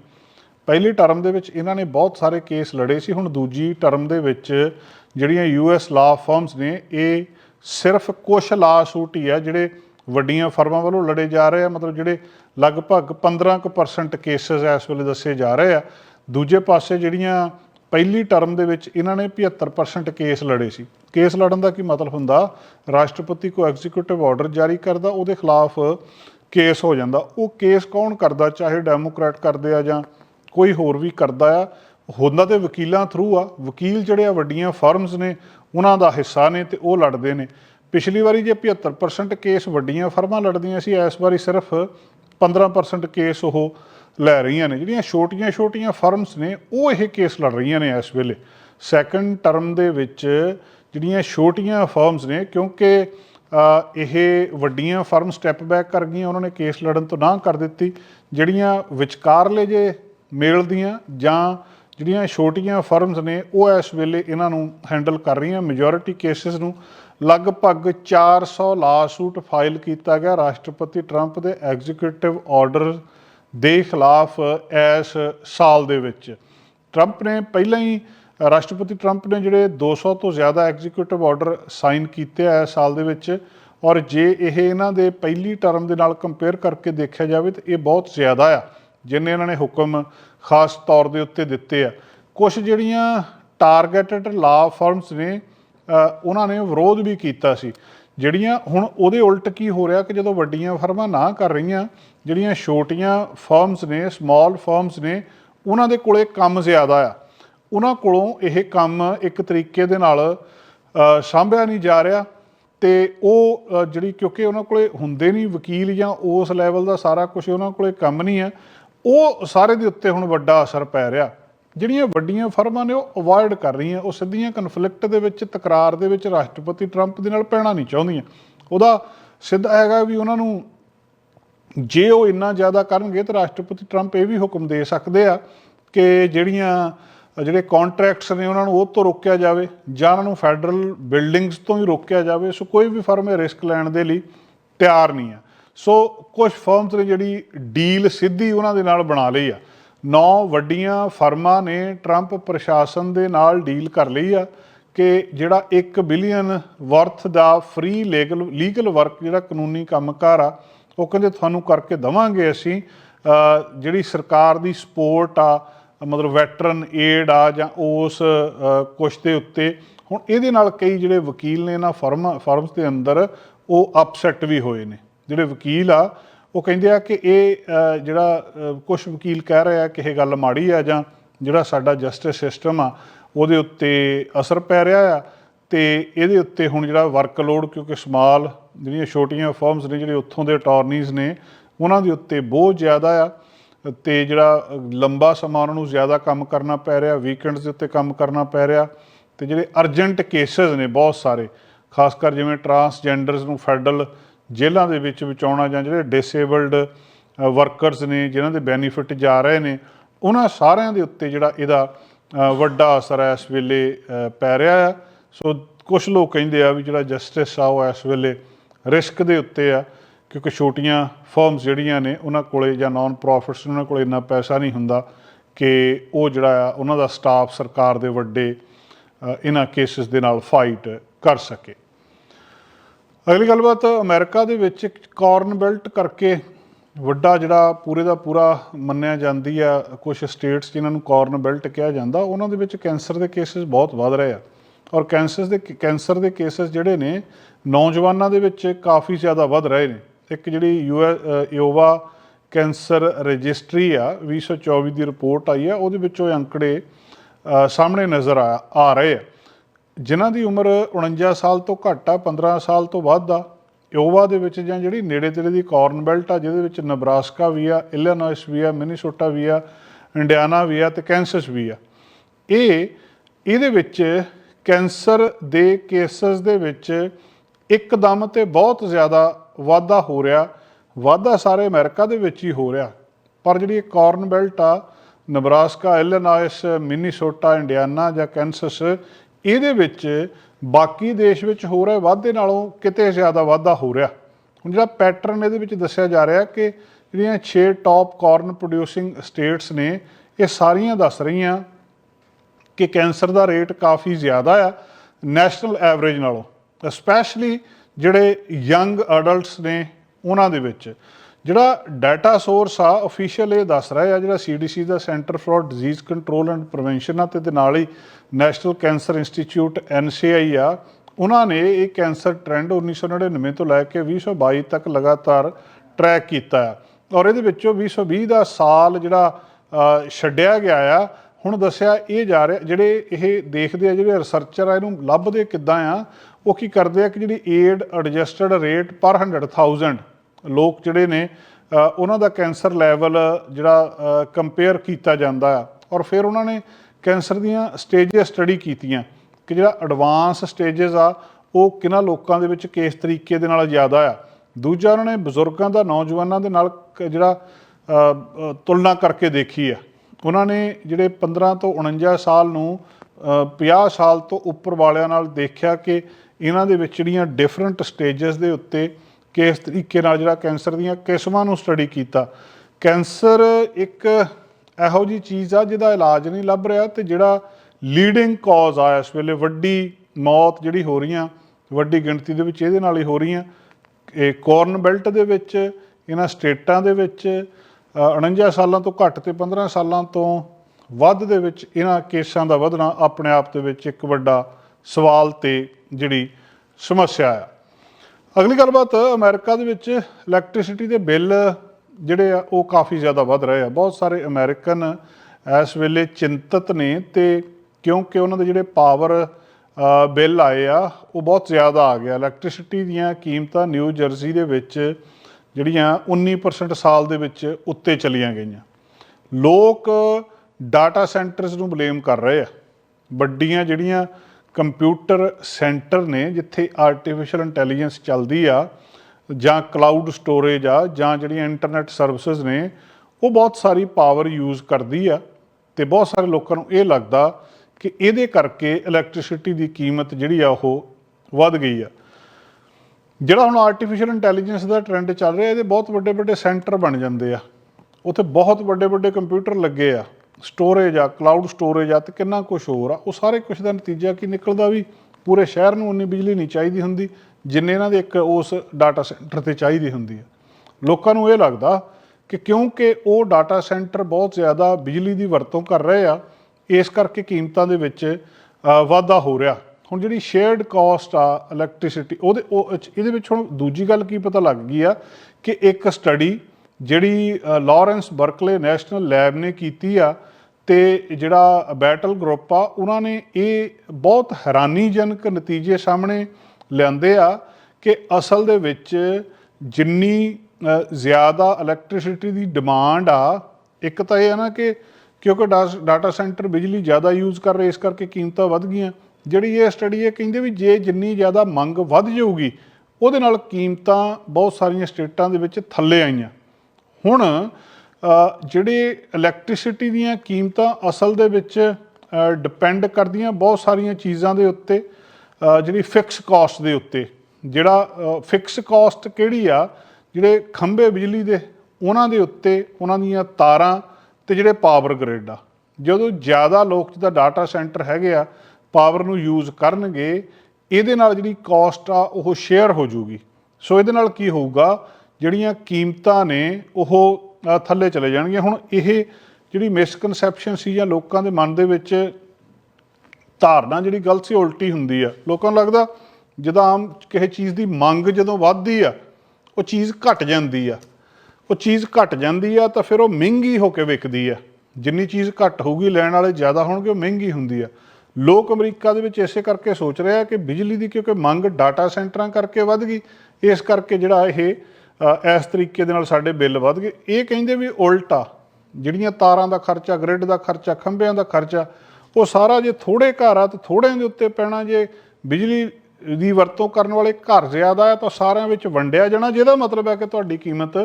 ਪਹਿਲੀ ਟਰਮ ਦੇ ਵਿੱਚ ਇਹਨਾਂ ਨੇ ਬਹੁਤ ਸਾਰੇ ਕੇਸ ਲੜੇ ਸੀ। ਹੁਣ ਦੂਜੀ ਟਰਮ ਦੇ ਵਿੱਚ ਜਿਹੜੀਆਂ ਯੂਐਸ ਲਾ ਫਰਮਸ ਨੇ, ਇਹ ਸਿਰਫ ਕੁਝ ਲਾ ਸੂਟ ਹੀ ਆ ਜਿਹੜੇ ਵੱਡੀਆਂ ਫਰਮਾਂ ਵੱਲੋਂ ਲੜੇ ਜਾ ਰਹੇ ਆ। ਮਤਲਬ ਜਿਹੜੇ ਲਗਭਗ 15% ਕੇਸਸ ਇਸ ਵੇਲੇ ਦੱਸੇ ਜਾ ਰਹੇ ਆ। ਦੂਜੇ ਪਾਸੇ ਜਿਹੜੀਆਂ ਪਹਿਲੀ ਟਰਮ ਦੇ ਵਿੱਚ ਇਹਨਾਂ ਨੇ 75% ਕੇਸ ਲੜੇ ਸੀ। ਕੇਸ ਲੜਨ ਦਾ ਕੀ ਮਤਲਬ ਹੁੰਦਾ? ਰਾਸ਼ਟਰਪਤੀ ਕੋ ਐਗਜ਼ੀਕਿਊਟਿਵ ਆਰਡਰ ਜਾਰੀ ਕਰਦਾ, ਉਹਦੇ ਖਿਲਾਫ ਕੇਸ ਹੋ ਜਾਂਦਾ। ਉਹ ਕੇਸ ਕੌਣ ਕਰਦਾ? ਚਾਹੇ ਡੈਮੋਕ੍ਰੈਟ ਕਰਦੇ ਆ ਜਾਂ ਕੋਈ ਹੋਰ ਵੀ ਕਰਦਾ ਆ ਹੁੰਦਾ ਤੇ ਵਕੀਲਾਂ ਥਰੂ ਆ, ਵਕੀਲ ਜਿਹੜੇ ਆ, ਵੱਡੀਆਂ ਫਰਮਸ ਨੇ, ਉਹਨਾਂ ਦਾ ਹਿੱਸਾ ਨੇ ਤੇ ਉਹ ਲੜਦੇ ਨੇ। ਪਿਛਲੀ ਵਾਰੀ ਜੇ 75% ਕੇਸ ਵੱਡੀਆਂ ਫਰਮਾਂ ਲੜਦੀਆਂ ਸੀ, ਇਸ ਵਾਰੀ ਸਿਰਫ 15% ਕੇਸ ਉਹ ਲੈ ਰਹੀਆਂ ਨੇ। ਜਿਹੜੀਆਂ ਛੋਟੀਆਂ-ਛੋਟੀਆਂ ਫਰਮਸ ਨੇ, ਉਹ ਇਹ ਕੇਸ ਲੜ ਰਹੀਆਂ ਨੇ ਇਸ ਵੇਲੇ। ਸੈਕੰਡ ਟਰਮ ਦੇ ਵਿੱਚ ਜਿਹੜੀਆਂ ਛੋਟੀਆਂ ਫਰਮਸ ਨੇ, ਕਿਉਂਕਿ ਇਹ ਵੱਡੀਆਂ ਫਰਮ ਸਟੈਪ ਬੈਕ ਕਰ ਗਈਆਂ, ਉਹਨਾਂ ਨੇ ਕੇਸ ਲੜਨ ਤੋਂ ਨਾ ਕਰ ਦਿੱਤੀ। ਜਿਹੜੀਆਂ ਵਿਚਕਾਰਲੇ ਜੇ ਮੇਲ ਦੀਆਂ ਜਾਂ ਜਿਹੜੀਆਂ ਛੋਟੀਆਂ ਫਰਮਸ ਨੇ, ਉਹ ਇਸ ਵੇਲੇ ਇਹਨਾਂ ਨੂੰ ਹੈਂਡਲ ਕਰ ਰਹੀਆਂ। ਮੈਜੋਰਿਟੀ ਕੇਸਿਸ ਨੂੰ ਲਗਭਗ 400 ਲਾਸੂਟ ਫਾਈਲ ਕੀਤਾ ਗਿਆ। ਰਾਸ਼ਟਰਪਤੀ ਟਰੰਪ ਦੇ ਐਗਜ਼ੀਕਿਊਟਿਵ ਆਰਡਰ ਦੇ ਖਿਲਾਫ ਇਸ ਸਾਲ ਦੇ ਵਿੱਚ। ਟਰੰਪ ਨੇ ਪਹਿਲਾਂ ਹੀ, ਰਾਸ਼ਟਰਪਤੀ ਟਰੰਪ ਨੇ ਜਿਹੜੇ 200 ਤੋਂ ਜ਼ਿਆਦਾ ਐਗਜ਼ੀਕਿਊਟਿਵ ਆਰਡਰ ਸਾਈਨ ਕੀਤੇ ਆ ਇਸ ਸਾਲ ਦੇ ਵਿੱਚ, ਔਰ ਜੇ ਇਹ ਇਹਨਾਂ ਦੇ ਪਹਿਲੀ ਟਰਮ ਦੇ ਨਾਲ ਕੰਪੇਅਰ ਕਰਕੇ ਦੇਖਿਆ ਜਾਵੇ, ਤਾਂ ਇਹ ਬਹੁਤ ਜ਼ਿਆਦਾ ਆ। ਜਿੰਨੇ ਇਹਨਾਂ ਨੇ ਹੁਕਮ ਖਾਸ ਤੌਰ ਦੇ ਉੱਤੇ ਦਿੱਤੇ ਆ। ਕੁਝ ਜਿਹੜੀਆਂ ਟਾਰਗੇਟਡ ਲਾ ਫਰਮਸ ਨੇ ਉਹਨਾਂ ਨੇ ਵਿਰੋਧ ਵੀ ਕੀਤਾ ਸੀ। ਜਿਹੜੀਆਂ ਹੁਣ ਉਹਦੇ ਉਲਟ ਕੀ ਹੋ ਰਿਹਾ ਕਿ ਜਦੋਂ ਵੱਡੀਆਂ ਫਰਮਾਂ ਨਾ ਕਰ ਰਹੀਆਂ, ਜਿਹੜੀਆਂ ਛੋਟੀਆਂ ਫਰਮਸ ਨੇ ਸਮਾਲ ਫਰਮਸ ਨੇ, ਉਹਨਾਂ ਦੇ ਕੋਲੇ ਕੰਮ ਜ਼ਿਆਦਾ ਆ। ਉਹਨਾਂ ਕੋਲੋਂ ਇਹ ਕੰਮ ਇੱਕ ਤਰੀਕੇ ਦੇ ਨਾਲ ਸਾਂਭਿਆ ਨਹੀਂ ਜਾ ਰਿਹਾ ਤੇ ਉਹ ਜਿਹੜੀ ਕਿਉਂਕਿ ਉਹਨਾਂ ਕੋਲੇ ਹੁੰਦੇ ਨਹੀਂ ਵਕੀਲ ਜਾਂ ਉਸ ਲੈਵਲ ਦਾ ਸਾਰਾ ਕੁਝ ਉਹਨਾਂ ਕੋਲੇ ਕੰਮ ਨਹੀਂ ਆ ਉਹ ਸਾਰੇ ਦੇ ਉੱਤੇ ਹੁਣ ਵੱਡਾ ਅਸਰ ਪੈ ਰਿਹਾ। ਜਿਹੜੀਆਂ ਵੱਡੀਆਂ ਫਰਮਾਂ ਨੇ ਉਹ ਅਵੋਇਡ ਕਰ ਰਹੀਆਂ, ਉਹ ਸਿੱਧੀਆਂ ਕਨਫਲਿਕਟ ਦੇ ਵਿੱਚ, ਤਕਰਾਰ ਦੇ ਵਿੱਚ ਰਾਸ਼ਟਰਪਤੀ ਟਰੰਪ ਦੇ ਨਾਲ ਪੈਣਾ ਨਹੀਂ ਚਾਹੁੰਦੀਆਂ। ਉਹਦਾ ਸਿੱਧਾ ਹੈਗਾ ਵੀ ਉਹਨਾਂ ਨੂੰ ਜੇ ਉਹ ਇੰਨਾ ਜ਼ਿਆਦਾ ਕਰਨਗੇ ਤਾਂ ਰਾਸ਼ਟਰਪਤੀ ਟਰੰਪ ਇਹ ਵੀ ਹੁਕਮ ਦੇ ਸਕਦੇ ਆ ਕਿ ਜਿਹੜੀਆਂ, ਜਿਹੜੇ ਕੰਟਰੈਕਟਸ ਨੇ ਉਹਨਾਂ ਨੂੰ ਉਹ ਤੋਂ ਰੋਕਿਆ ਜਾਵੇ ਜਾਂ ਉਹਨਾਂ ਨੂੰ ਫੈਡਰਲ ਬਿਲਡਿੰਗਸ ਤੋਂ ਵੀ ਰੋਕਿਆ ਜਾਵੇ। ਸੋ ਕੋਈ ਵੀ ਫਰਮ ਇਹ ਰਿਸਕ ਲੈਣ ਦੇ ਲਈ ਤਿਆਰ ਨਹੀਂ ਆ। ਸੋ ਕੁਝ ਫਰਮਸ ਨੇ ਜਿਹੜੀ ਡੀਲ ਸਿੱਧੀ ਉਹਨਾਂ ਦੇ ਨਾਲ ਬਣਾ ਲਈ ਆ। ਨੌ ਵੱਡੀਆਂ ਫਰਮਾਂ ਨੇ ਟਰੰਪ ਪ੍ਰਸ਼ਾਸਨ ਦੇ ਨਾਲ ਡੀਲ ਕਰ ਲਈ ਆ ਕਿ ਜਿਹੜਾ 1 ਬਿਲੀਅਨ ਵਰਥ ਦਾ ਫ੍ਰੀ ਲੀਗਲ ਲੀਗਲ ਵਰਕ ਜਿਹੜਾ ਕਾਨੂੰਨੀ ਕੰਮਕਾਰ ਆ, ਉਹ ਕਹਿੰਦੇ ਤੁਹਾਨੂੰ ਕਰਕੇ ਦਵਾਂਗੇ ਅਸੀਂ। ਜਿਹੜੀ ਸਰਕਾਰ ਦੀ ਸਪੋਰਟ ਆ, ਮਤਲਬ ਵੈਟਰਨ ਏਡ ਆ ਜਾਂ ਉਸ ਕੁਛ ਦੇ ਉੱਤੇ, ਹੁਣ ਇਹਦੇ ਨਾਲ ਕਈ ਜਿਹੜੇ ਵਕੀਲ ਨੇ ਇਹਨਾਂ ਫਰਮ ਫਰਮਸ ਦੇ ਅੰਦਰ, ਉਹ ਅਪਸੈਟ ਵੀ ਹੋਏ ਨੇ। ਜਿਹੜੇ ਵਕੀਲ ਆ, ਉਹ ਕਹਿੰਦੇ ਆ ਕਿ ਇਹ ਜਿਹੜਾ ਕੁਝ ਵਕੀਲ ਕਹਿ ਰਹੇ ਆ ਕਿ ਇਹ ਗੱਲ ਮਾੜੀ ਆ ਜਾਂ ਜਿਹੜਾ ਸਾਡਾ ਜਸਟਿਸ ਸਿਸਟਮ ਆ, ਉਹਦੇ ਉੱਤੇ ਅਸਰ ਪੈ ਰਿਹਾ ਆ ਤੇ ਇਹਦੇ ਉੱਤੇ ਹੁਣ ਜਿਹੜਾ ਵਰਕਲੋਡ, ਕਿਉਂਕਿ ਸਮਾਲ ਜਿਹੜੀਆਂ ਛੋਟੀਆਂ ਫਰਮਸ ਨੇ ਜਿਹੜੇ ਉੱਥੋਂ ਦੇ ਅਟਾਰਨੀਜ਼ ਨੇ, ਉਹਨਾਂ ਦੇ ਉੱਤੇ ਬਹੁਤ ਜ਼ਿਆਦਾ ਆ ਤੇ ਜਿਹੜਾ ਲੰਬਾ ਸਮਾਂ ਉਹਨਾਂ ਨੂੰ ਜ਼ਿਆਦਾ ਕੰਮ ਕਰਨਾ ਪੈ ਰਿਹਾ ਵੀਕਐਂਡਸ ਦੇ ਉੱਤੇ ਕੰਮ ਕਰਨਾ ਪੈ ਰਿਹਾ ਤੇ ਜਿਹੜੇ ਅਰਜੈਂਟ ਕੇਸਸ ਨੇ ਬਹੁਤ ਸਾਰੇ, ਖਾਸ ਕਰ ਜਿਵੇਂ ਟਰਾਂਸਜੈਂਡਰਸ ਨੂੰ ਫੈਡਰਲ ਜੇਲ੍ਹਾਂ ਦੇ ਵਿੱਚ ਵਿਚਾਉਣਾ ਜਾਂ ਜਿਹੜੇ ਡਿਸੇਬਲਡ ਵਰਕਰਸ ਨੇ, ਜਿਨ੍ਹਾਂ ਦੇ ਬੈਨੀਫਿਟ ਜਾ ਰਹੇ ਨੇ, ਉਹਨਾਂ ਸਾਰਿਆਂ ਦੇ ਉੱਤੇ ਜਿਹੜਾ ਇਹਦਾ ਵੱਡਾ ਅਸਰ ਹੈ ਇਸ ਵੇਲੇ ਪੈ ਰਿਹਾ ਆ। ਸੋ ਕੁਝ ਲੋਕ ਕਹਿੰਦੇ ਆ ਵੀ ਜਿਹੜਾ ਜਸਟਿਸ ਆ ਉਹ ਇਸ ਵੇਲੇ ਰਿਸਕ ਦੇ ਉੱਤੇ ਆ, ਕਿਉਂਕਿ ਛੋਟੀਆਂ ਫਰਮਸ ਜਿਹੜੀਆਂ ਨੇ, ਉਹਨਾਂ ਕੋਲੇ ਜਾਂ ਨਾਨ ਪ੍ਰੋਫਿਟਸ ਉਹਨਾਂ ਕੋਲੇ ਇੰਨਾ ਪੈਸਾ ਨਹੀਂ ਹੁੰਦਾ ਕਿ ਉਹ ਜਿਹੜਾ ਆ, ਉਹਨਾਂ ਦਾ ਸਟਾਫ ਸਰਕਾਰ ਦੇ ਵੱਡੇ ਇਹਨਾਂ ਕੇਸਿਸ ਦੇ ਨਾਲ ਫਾਈਟ ਕਰ ਸਕੇ। ਅਗਲੀ ਗੱਲਬਾਤ, ਅਮਰੀਕਾ ਦੇ ਵਿੱਚ ਇੱਕ ਕਾਰਨ ਬੈਲਟ ਕਰਕੇ ਵੱਡਾ ਜਿਹੜਾ ਪੂਰੇ ਦਾ ਪੂਰਾ ਮੰਨਿਆ ਜਾਂਦੀ ਆ ਕੁਝ ਸਟੇਟਸ ਜਿਨ੍ਹਾਂ ਨੂੰ ਕਾਰਨ ਬੈਲਟ ਕਿਹਾ ਜਾਂਦਾ, ਉਹਨਾਂ ਦੇ ਵਿੱਚ ਕੈਂਸਰ ਦੇ ਕੇਸਿਸ ਬਹੁਤ ਵੱਧ ਰਹੇ ਆ। ਔਰ ਕੈਂਸਰ ਦੇ ਕੈਂਸਰ ਦੇ ਕੇਸਿਸ ਜਿਹੜੇ ਨੇ, ਨੌਜਵਾਨਾਂ ਦੇ ਵਿੱਚ ਕਾਫੀ ਜ਼ਿਆਦਾ ਵੱਧ ਰਹੇ ਨੇ। ਇੱਕ ਜਿਹੜੀ ਯੂ ਯੋਵਾ ਕੈਂਸਰ ਰਜਿਸਟਰੀ ਆ 2024 ਦੀ ਰਿਪੋਰਟ ਆਈ ਆ, ਉਹਦੇ ਵਿੱਚੋਂ ਇਹ ਅੰਕੜੇ ਸਾਹਮਣੇ ਨਜ਼ਰ ਆ ਆ ਰਹੇ ਆ। ਜਿਨ੍ਹਾਂ ਦੀ ਉਮਰ 49 ਸਾਲ ਤੋਂ ਘੱਟ ਆ 15 ਸਾਲ ਤੋਂ ਵੱਧ ਆ, ਯੋਵਾ ਦੇ ਵਿੱਚ ਜਾਂ ਜਿਹੜੀ ਨੇੜੇ ਤੇੜੇ ਦੀ ਕਾਰਨ ਬੈਲਟ ਆ, ਜਿਹਦੇ ਵਿੱਚ ਨਬਰਾਸਕਾ ਵੀ ਆ, ਇਲੀਨੋਇਸ ਵੀ ਆ, ਮਿਨੀਸੋਟਾ ਵੀ ਆ, ਇੰਡੀਆਨਾ ਵੀ ਆ ਤੇ ਕੈਂਸਸ ਵੀ ਆ। ਇਹ, ਇਹਦੇ ਵਿੱਚ ਕੈਂਸਰ ਦੇ ਕੇਸਸ ਦੇ ਵਿੱਚ ਇੱਕਦਮ ਤੇ ਬਹੁਤ ਜ਼ਿਆਦਾ ਵਾਧਾ ਹੋ ਰਿਹਾ, ਵਾਧਾ ਸਾਰੇ ਅਮਰੀਕਾ ਦੇ ਵਿੱਚ ਹੀ ਹੋ ਰਿਹਾ। ਪਰ ਜਿਹੜੀ ਇਹ ਕਾਰਨ ਬੈਲਟ ਆ, ਨਬਰਾਸਕਾ, ਇਲੀਨੋਇਸ, ਮਿਨੀਸੋਟਾ, ਇੰਡੀਆਨਾ ਜਾਂ ਕੈਂਸਸ ਇਹਦੇ ਵਿੱਚ ਬਾਕੀ ਦੇਸ਼ ਵਿੱਚ ਹੋ ਰਿਹਾ ਵਾਧੇ ਨਾਲੋਂ ਕਿਤੇ ਜ਼ਿਆਦਾ ਵਾਧਾ ਹੋ ਰਿਹਾ। ਹੁਣ ਜਿਹੜਾ ਪੈਟਰਨ ਇਹਦੇ ਵਿੱਚ ਦੱਸਿਆ ਜਾ ਰਿਹਾ ਕਿ ਜਿਹੜੀਆਂ 6 ਟਾਪ ਕਾਰਨ ਪ੍ਰੋਡਿਊਸਿੰਗ ਸਟੇਟਸ ਨੇ, ਇਹ ਸਾਰੀਆਂ ਦੱਸ ਰਹੀਆਂ ਕਿ ਕੈਂਸਰ ਦਾ ਰੇਟ ਕਾਫੀ ਜ਼ਿਆਦਾ ਆ ਨੈਸ਼ਨਲ ਐਵਰੇਜ ਨਾਲੋਂ। ਸਪੈਸ਼ਲੀ ਜਿਹੜੇ ਯੰਗ ਅਡਲਟਸ ਨੇ ਉਹਨਾਂ ਦੇ ਵਿੱਚ। ਜਿਹੜਾ ਡਾਟਾ ਸੋਰਸ ਆ ਅਫੀਸ਼ੀਅਲ ਇਹ ਦੱਸ ਰਿਹਾ ਆ, ਜਿਹੜਾ CDC the centre for disease control and prevention ਆ, ਤੇ ਦੇ ਨਾਲ ਹੀ ਨੈਸ਼ਨਲ ਕੈਂਸਰ ਇੰਸਟੀਚਿਊਟ ਐਨਸੀਆਈ ਆ। ਉਹਨਾਂ ਨੇ ਇਹ ਕੈਂਸਰ ਟ੍ਰੈਂਡ 1999 ਤੋਂ ਲੈ ਕੇ 2022 ਤੱਕ ਲਗਾਤਾਰ ਟਰੈਕ ਕੀਤਾ ਆ ਔਰ ਇਹਦੇ ਵਿੱਚੋਂ 2020 ਦਾ ਸਾਲ ਜਿਹੜਾ ਛੱਡਿਆ ਗਿਆ ਆ। ਹੁਣ ਦੱਸਿਆ ਇਹ ਜਾ ਰਿਹਾ, ਜਿਹੜੇ ਇਹ ਦੇਖਦੇ ਆ, ਜਿਹੜੇ ਰਿਸਰਚਰ ਆ, ਇਹਨੂੰ ਲੱਭਦੇ ਕਿੱਦਾਂ ਆ, ਉਹ ਕੀ ਕਰਦੇ ਆ ਕਿ ਜਿਹੜੀ ਏਡ ਐਡਜਸਟਡ ਰੇਟ ਪਰ 100000 ਲੋਕ ਜਿਹੜੇ ਨੇ ਉਹਨਾਂ ਦਾ ਕੈਂਸਰ ਲੈਵਲ ਜਿਹੜਾ ਕੰਪੇਅਰ ਕੀਤਾ ਜਾਂਦਾ ਆ। ਔਰ ਫਿਰ ਉਹਨਾਂ ਨੇ ਕੈਂਸਰ ਦੀਆਂ ਸਟੇਜਸ ਸਟੱਡੀ ਕੀਤੀਆਂ ਕਿ ਜਿਹੜਾ ਐਡਵਾਂਸ ਸਟੇਜਸ ਆ ਉਹ ਕਿਹਨਾਂ ਲੋਕਾਂ ਦੇ ਵਿੱਚ ਕਿਸ ਤਰੀਕੇ ਦੇ ਨਾਲ ਜ਼ਿਆਦਾ ਆ। ਦੂਜਾ ਉਹਨਾਂ ਨੇ ਬਜ਼ੁਰਗਾਂ ਦਾ ਨੌਜਵਾਨਾਂ ਦੇ ਨਾਲ ਕ- ਜਿਹੜਾ ਤੁਲਨਾ ਕਰਕੇ ਦੇਖੀ ਆ। ਉਹਨਾਂ ਨੇ ਜਿਹੜੇ 15 ਤੋਂ 49 ਸਾਲ ਨੂੰ ਅ, 50 ਸਾਲ ਤੋਂ ਉੱਪਰ ਵਾਲਿਆਂ ਨਾਲ ਦੇਖਿਆ ਕਿ ਇਹਨਾਂ ਦੇ ਵਿੱਚ ਜਿਹੜੀਆਂ ਡਿਫਰੈਂਟ ਸਟੇਜਸ ਦੇ ਉੱਤੇ ਕਿਸ ਤਰੀਕੇ ਨਾਲ ਜਿਹੜਾ ਕੈਂਸਰ ਦੀਆਂ ਕਿਸਮਾਂ ਨੂੰ ਸਟੱਡੀ ਕੀਤਾ। ਕੈਂਸਰ ਇੱਕ ਇਹੋ ਜੀ ਚੀਜ਼ ਆ ਜਿਹਦਾ ਇਲਾਜ ਨਹੀਂ ਲੱਭ ਰਿਹਾ ਤੇ ਜਿਹੜਾ ਲੀਡਿੰਗ ਕਾਜ਼ ਆ ਇਸ ਵੇਲੇ ਵੱਡੀ ਮੌਤ ਜਿਹੜੀ ਹੋ ਰਹੀਆਂ ਵੱਡੀ ਗਿਣਤੀ ਦੇ ਵਿੱਚ ਇਹਦੇ ਨਾਲ ਹੀ ਹੋ ਰਹੀਆਂ। ਇਹ ਕੋਰਨ ਬੈਲਟ ਦੇ ਵਿੱਚ ਇਹਨਾਂ ਸਟੇਟਾਂ ਦੇ ਵਿੱਚ ਅ, 49 ਸਾਲਾਂ ਤੋਂ ਘੱਟ ਤੇ 15 ਸਾਲਾਂ ਤੋਂ ਵੱਧ ਦੇ ਵਿੱਚ ਇਹਨਾਂ ਕੇਸਾਂ ਦਾ ਵਧਣਾ ਆਪਣੇ ਆਪ ਦੇ ਵਿੱਚ ਇੱਕ ਵੱਡਾ ਸਵਾਲ ਤੇ ਜਿਹੜੀ ਸਮੱਸਿਆ ਆ। ਅਗਲੀ ਗੱਲਬਾਤ ਅਮਰੀਕਾ ਦੇ ਵਿੱਚ ਇਲੈਕਟ੍ਰਿਸਿਟੀ ਦੇ ਬਿੱਲ ਜਿਹੜੇ ਆ, ਉਹ ਕਾਫੀ ਜ਼ਿਆਦਾ ਵੱਧ ਰਹੇ ਆ। ਬਹੁਤ ਸਾਰੇ ਅਮਰੀਕਨ ਇਸ ਵੇਲੇ ਚਿੰਤਤ ਨੇ ਤੇ ਕਿਉਂਕਿ ਉਹਨਾਂ ਦੇ ਜਿਹੜੇ ਪਾਵਰ ਬਿੱਲ ਆਏ ਆ, ਉਹ ਬਹੁਤ ਜ਼ਿਆਦਾ ਆ ਗਿਆ। ਇਲੈਕਟ੍ਰਿਸਿਟੀ ਦੀਆਂ ਕੀਮਤਾਂ ਨਿਊ ਜਰਸੀ ਦੇ ਵਿੱਚ ਜਿਹੜੀਆਂ 19% ਸਾਲ ਦੇ ਵਿੱਚ ਉੱਤੇ ਚਲੀਆਂ ਗਈਆਂ। ਲੋਕ ਡਾਟਾ ਸੈਂਟਰਸ ਨੂੰ ਬਲੇਮ ਕਰ ਰਹੇ ਆ। ਵੱਡੀਆਂ ਜਿਹੜੀਆਂ ਕੰਪਿਊਟਰ ਸੈਂਟਰ ਨੇ, ਜਿੱਥੇ ਆਰਟੀਫੀਸ਼ੀਅਲ ਇੰਟੈਲੀਜੈਂਸ ਚੱਲਦੀ ਆ ਜਾਂ ਕਲਾਊਡ ਸਟੋਰੇਜ ਆ, ਜਾਂ ਜਿਹੜੀਆਂ ਇੰਟਰਨੈਟ ਸਰਵਿਸਿਜ਼ ਨੇ, ਉਹ ਬਹੁਤ ਸਾਰੀ ਪਾਵਰ ਯੂਜ਼ ਕਰਦੀ ਆ ਤੇ ਬਹੁਤ ਸਾਰੇ ਲੋਕਾਂ ਨੂੰ ਇਹ ਲੱਗਦਾ ਕਿ ਇਹਦੇ ਕਰਕੇ ਇਲੈਕਟ੍ਰਿਸਿਟੀ ਦੀ ਕੀਮਤ ਜਿਹੜੀ ਆ ਉਹ ਵੱਧ ਗਈ ਆ। ਜਿਹੜਾ ਹੁਣ ਆਰਟੀਫੀਸ਼ੀਅਲ ਇੰਟੈਲੀਜੈਂਸ ਦਾ ਟ੍ਰੈਂਡ ਚੱਲ ਰਿਹਾ, ਇਹਦੇ ਬਹੁਤ ਵੱਡੇ ਵੱਡੇ ਸੈਂਟਰ ਬਣ ਜਾਂਦੇ ਆ। ਉੱਥੇ ਬਹੁਤ ਵੱਡੇ ਵੱਡੇ ਕੰਪਿਊਟਰ ਲੱਗੇ ਆ ਸਟੋਰੇਜ ਆ ਕਲਾਊਡ ਸਟੋਰੇਜ ਆ ਤੇ ਕਿੰਨਾ ਕੁਝ ਹੋਰ ਆ, ਉਹ ਸਾਰੇ ਕੁਝ ਦਾ ਨਤੀਜਾ ਕੀ ਨਿਕਲਦਾ ਵੀ ਪੂਰੇ ਸ਼ਹਿਰ ਨੂੰ ਉਨੀ ਬਿਜਲੀ ਨਹੀਂ ਚਾਹੀਦੀ ਹੁੰਦੀ ਜਿੰਨੇ ਇਹਨਾਂ ਦੇ ਇੱਕ ਉਸ ਡਾਟਾ ਸੈਂਟਰ ਤੇ ਚਾਹੀਦੀ ਹੁੰਦੀ ਹੈ। ਲੋਕਾਂ ਨੂੰ ਇਹ ਲੱਗਦਾ ਕਿ ਕਿਉਂਕਿ ਉਹ ਡਾਟਾ ਸੈਂਟਰ ਬਹੁਤ ਜ਼ਿਆਦਾ ਬਿਜਲੀ ਦੀ ਵਰਤੋਂ ਕਰ ਰਹੇ ਆ ਇਸ ਕਰਕੇ ਕੀਮਤਾਂ ਦੇ ਵਿੱਚ ਵਾਧਾ ਹੋ ਰਿਹਾ। ਹੁਣ ਜਿਹੜੀ ਸ਼ੇਅਰਡ ਕਾਸਟ ਆ ਇਲੈਕਟ੍ਰਿਸਿਟੀ ਉਹਦੇ ਉਹ ਇਹਦੇ ਵਿੱਚ ਹੁਣ ਦੂਜੀ ਗੱਲ ਕੀ ਪਤਾ ਲੱਗ ਗਈ ਆ ਕਿ ਇੱਕ ਸਟੱਡੀ ਜਿਹੜੀ ਅ, ਲਾਰੈਂਸ ਬਰਕਲੇ ਨੈਸ਼ਨਲ ਲੈਬ ਨੇ ਕੀਤੀ ਆ ਤੇ ਜਿਹੜਾ ਬੈਟਲ ਗਰੁੱਪ ਆ ਉਹਨਾਂ ਨੇ ਇਹ ਬਹੁਤ ਹੈਰਾਨੀਜਨਕ ਨਤੀਜੇ ਸਾਹਮਣੇ ਲਿਆਂਦੇ ਆ ਕਿ ਅਸਲ ਦੇ ਵਿੱਚ ਜਿੰਨੀ ਜ਼ਿਆਦਾ ਇਲੈਕਟ੍ਰਿਸਿਟੀ ਦੀ ਡਿਮਾਂਡ ਆ, ਇੱਕ ਤਾਂ ਇਹ ਆ ਨਾ ਕਿ ਕਿਉਂਕਿ ਡਾਟਾ ਸੈਂਟਰ ਬਿਜਲੀ ਜ਼ਿਆਦਾ ਯੂਜ਼ ਕਰ ਰਹੇ, ਇਸ ਕਰਕੇ ਕੀਮਤਾਂ ਵੱਧ ਗਈਆਂ। ਜਿਹੜੀ ਇਹ ਸਟੱਡੀ ਇਹ ਕਹਿੰਦੇ ਵੀ ਜੇ ਜਿੰਨੀ ਜ਼ਿਆਦਾ ਮੰਗ ਵੱਧ ਜਾਊਗੀ, ਉਹਦੇ ਨਾਲ ਕੀਮਤਾਂ ਬਹੁਤ ਸਾਰੀਆਂ ਸਟੇਟਾਂ ਦੇ ਵਿੱਚ ਥੱਲੇ ਆਈਆਂ। ਹੁਣ ਜਿਹੜੇ ਇਲੈਕਟ੍ਰਿਸਿਟੀ ਦੀਆਂ ਕੀਮਤਾਂ ਅਸਲ ਦੇ ਵਿੱਚ ਡਿਪੈਂਡ ਕਰਦੀਆਂ ਬਹੁਤ ਸਾਰੀਆਂ ਚੀਜ਼ਾਂ ਦੇ ਉੱਤੇ ਜਿਹੜੀ ਫਿਕਸ ਕਾਸਟ ਦੇ ਉੱਤੇ। ਜਿਹੜਾ ਫਿਕਸ ਕਾਸਟ ਕਿਹੜੀ ਆ? ਜਿਹੜੇ ਖੰਭੇ ਬਿਜਲੀ ਦੇ, ਉਹਨਾਂ ਦੇ ਉੱਤੇ ਉਹਨਾਂ ਦੀਆਂ ਤਾਰਾਂ ਤੇ ਜਿਹੜੇ ਪਾਵਰ ਗ੍ਰਿਡ ਆ। ਜਦੋਂ ਜ਼ਿਆਦਾ ਲੋਕ ਜਿਹਦਾ ਡਾਟਾ ਸੈਂਟਰ ਹੈਗੇ ਆ ਪਾਵਰ ਨੂੰ ਯੂਜ਼ ਕਰਨਗੇ, ਇਹਦੇ ਨਾਲ ਜਿਹੜੀ ਕਾਸਟ ਆ, ਉਹ ਸ਼ੇਅਰ ਹੋ ਜੂਗੀ ਸੋ ਇਹਦੇ ਨਾਲ ਕੀ ਹੋਊਗਾ? ਜਿਹੜੀਆਂ ਕੀਮਤਾਂ ਨੇ, ਉਹ ਥੱਲੇ ਚਲੇ ਜਾਣਗੀਆਂ। ਹੁਣ ਇਹ ਜਿਹੜੀ ਮਿਸਕਨਸੈਪਸ਼ਨ ਸੀ ਜਾਂ ਲੋਕਾਂ ਦੇ ਮਨ ਦੇ ਵਿੱਚ ਧਾਰਨਾ ਜਿਹੜੀ ਗਲਤ ਸੀ, ਉਲਟੀ ਹੁੰਦੀ ਆ। ਲੋਕਾਂ ਨੂੰ ਲੱਗਦਾ ਜਦੋਂ ਆਮ ਕਿਸੇ ਚੀਜ਼ ਦੀ ਮੰਗ ਜਦੋਂ ਵੱਧਦੀ ਆ, ਉਹ ਚੀਜ਼ ਘਟ ਜਾਂਦੀ ਆ। ਉਹ ਚੀਜ਼ ਘਟ ਜਾਂਦੀ ਆ ਤਾਂ ਫਿਰ ਉਹ ਮਹਿੰਗੀ ਹੋ ਕੇ ਵਿਕਦੀ ਆ। ਜਿੰਨੀ ਚੀਜ਼ ਘਟ ਹੋਊਗੀ, ਲੈਣ ਵਾਲੇ ਜ਼ਿਆਦਾ ਹੋਣਗੇ, ਉਹ ਮਹਿੰਗੀ ਹੁੰਦੀ ਆ। ਲੋਕ ਅਮਰੀਕਾ ਦੇ ਵਿੱਚ ਇਸੇ ਕਰਕੇ ਸੋਚ ਰਹੇ ਆ ਕਿ ਬਿਜਲੀ ਦੀ ਕਿਉਂਕਿ ਮੰਗ ਡਾਟਾ ਸੈਂਟਰਾਂ ਕਰਕੇ ਵੱਧ ਗਈ, ਇਸ ਕਰਕੇ ਜਿਹੜਾ ਇਹ ਇਸ ਤਰੀਕੇ ਦੇ ਨਾਲ ਸਾਡੇ ਬਿੱਲ ਵੱਧ ਗਏ। ਇਹ ਕਹਿੰਦੇ ਵੀ ਉਲਟਾ, ਜਿਹੜੀਆਂ ਤਾਰਾਂ ਦਾ ਖਰਚਾ ਗ੍ਰਿਡ ਦਾ ਖਰਚਾ, ਖੰਭਿਆਂ ਦਾ ਖਰਚਾ ਉਹ ਸਾਰਾ ਜੇ ਥੋੜੇ ਘਰ ਆ ਤਾਂ ਥੋੜਿਆਂ ਦੇ ਉੱਤੇ ਪੈਣਾ, ਜੇ ਬਿਜਲੀ ਦੀ ਵਰਤੋਂ ਕਰਨ ਵਾਲੇ ਘਰ ਜ਼ਿਆਦਾ ਹੈ ਤਾਂ ਸਾਰਿਆਂ ਵਿੱਚ ਵੰਡਿਆ ਜਾਣਾ, ਜਿਹਦਾ ਮਤਲਬ ਹੈ ਕਿ ਤੁਹਾਡੀ ਕੀਮਤ